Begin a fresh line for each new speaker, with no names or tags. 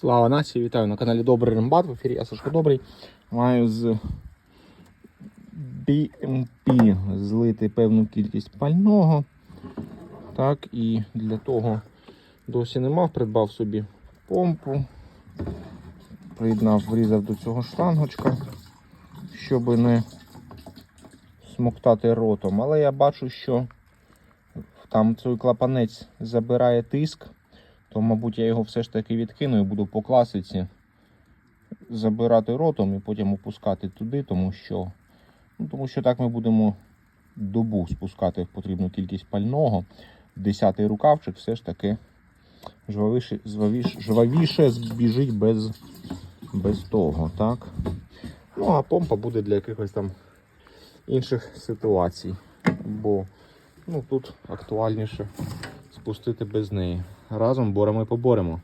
Слава нації, вітаю на каналі Добрий Рембат. В ефірі я Сашко Добрий. Маю з BMP злити певну кількість пального. Так, і для того досі не мав, придбав собі помпу. Приєднав, врізав до цього шлангочка, щоб не смоктати ротом. Але я бачу, що там цей клапанець забирає тиск то, мабуть, я його все ж таки відкину і буду по класиці забирати ротом і потім опускати туди, тому що, ну, тому що так ми будемо добу спускати потрібну кількість пального. Десятий рукавчик все ж таки жвавіше, жвавіше, жвавіше збіжить без, без того. так. Ну, а помпа буде для якихось там інших ситуацій. Бо ну, тут актуальніше спустити без неї. Разом боремо і поборемо.